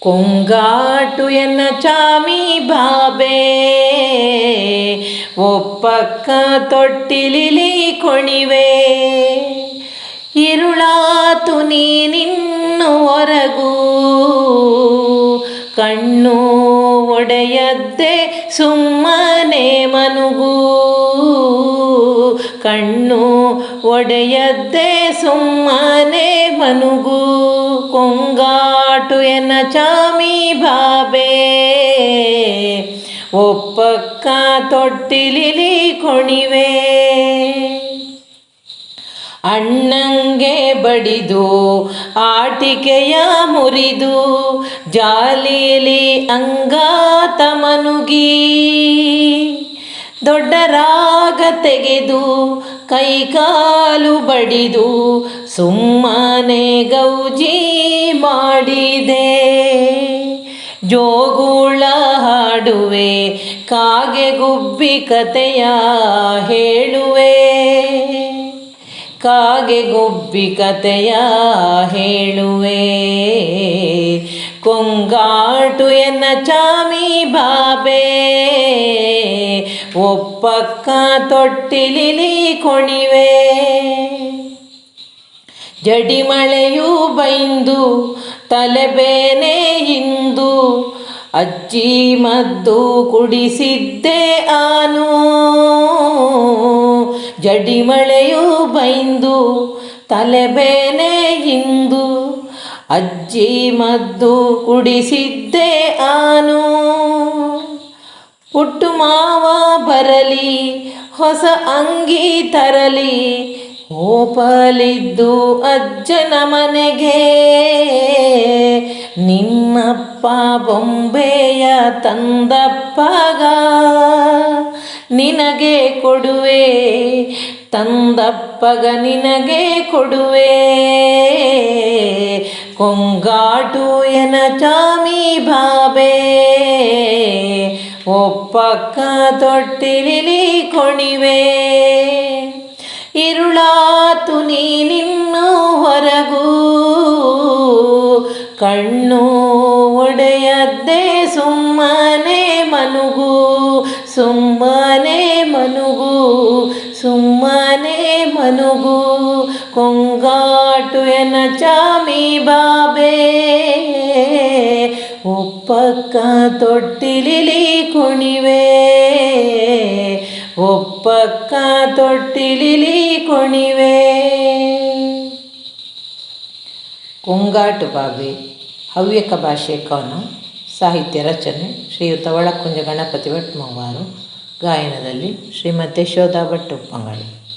ಕೊಂಗಾಟು ಎನ್ನ ಚಾಮಿ ಬಾಬೆ ಒಪ್ಪಕ್ಕ ತೊಟ್ಟಿಲಿಲಿ ಕೊಣಿವೆ. ಇರುಳಾತು ನೀನಿನ್ನು ಹೊರಗೂ ಕಣ್ಣು ಒಡೆಯದ್ದೆ ಸುಮ್ಮನೆ ಮನುಗೂ. ಕಣ್ಣು ಒಡೆಯದ್ದೆ ಸುಮ್ಮನೆ ಮನುಗು. ಕೊಂಗಾಟು ಎನ್ನ ಚಾಮಿ ಬಾಬೆ ಒಪ್ಪಕ್ಕ ತೊಟ್ಟಿಲಿಲಿ ಕೊಣಿವೆ. ಅಣ್ಣಂಗೆ ಬಡಿದು, ಆಟಿಕೆಯ ಮುರಿದು, ಜಾಲೀಲಿ ಅಂಗಾತ ಮನುಗಿ. ದೊಡ್ಡ ರಾಗ ತೆಗೆದು ಕೈಕಾಲು ಬಡಿದು ಸುಮ್ಮನೆ ಗೌಜಿ ಮಾಡಿದೆ. ಜೋಗುಳ ಹಾಡುವೆ, ಕಾಗೆ ಗುಬ್ಬಿ ಕತೆಯ ಹೇಳುವೆ. ಕಾಗೆ ಗುಬ್ಬಿ ಕತೆಯ ಹೇಳುವೆ. ಕೊಂಗಾಟು ಎನ್ನ ಚಾಮಿ ಬಾಬೆ. ಒಪ್ಪಕ್ಕ ತೊಟ್ಟಿಲಿಲಿ ಕೊಣಿವೆ. ಜಡಿಮಳೆಯು ಬೈಂದು ತಲೆಬೇನೆ ಇಂದು, ಅಜ್ಜಿ ಮದ್ದು ಕುಡಿಸಿದ್ದೆ ಆನು. ಜಡಿಮಳೆಯು ಬೈಂದು ತಲೆಬೇನೆ ಇಂದು, ಅಜ್ಜಿ ಮದ್ದು ಕುಡಿಸಿದ್ದೆ ಆನು. ಹುಟ್ಟು ಮಾವ ಬರಲಿ, ಹೊಸ ಅಂಗಿ ತರಲಿ, ಓಪಲಿದ್ದು ಅಜ್ಜನ ಮನೆಗೆ. ನಿನ್ನಪ್ಪ ಬೊಂಬೆಯ ತಂದಪ್ಪಗ, ನಿನಗೆ ಕೊಡುವೆ. ತಂದಪ್ಪಗ ನಿನಗೆ ಕೊಡುವೆ. ಕೊಂಗಾಟು ಎನ ಚಾಮಿ ಬಾಬೆ. ಒಪ್ಪಕ್ಕ ತೊಟ್ಟಿಲಿ ಕೊಣಿವೆ. ಇರುಳಾತು ನೀನಿನ್ನು ಹೊರಗೂ. ಕಣ್ಣು ಒಡೆಯದ್ದೇ ಸುಮ್ಮನೆ ಮನುಗು. ಸುಮ್ಮನೆ ಮನುಗು. ಸುಮ್ಮನೆ ಮನುಗು. ಕೊಂಗಾಟು ಎನ ಚಾಮಿ ಬಾಬೇ. ಒಪ್ಪಕ್ಕ ತೊಟ್ಟಿಲಿಲಿ ಕುಣಿವೆ. ಒಪ್ಪಕ್ಕ ತೊಟ್ಟಿಲಿಲಿ ಕುಣಿವೆ. ಕುಂಗಾಟು ಬಾಬೆ ಹವ್ಯಕ ಭಾಷೆ ಕವನ ಸಾಹಿತ್ಯ ರಚನೆ, ಶ್ರೀಯುತ ಒಳಕುಂಜ ಗಣಪತಿ ಭಟ್ ಗಾಯನದಲ್ಲಿ ಶ್ರೀಮತಿ ಶೋಧಾ ಭಟ್ ಉಪ್ಪಂಗಡಿ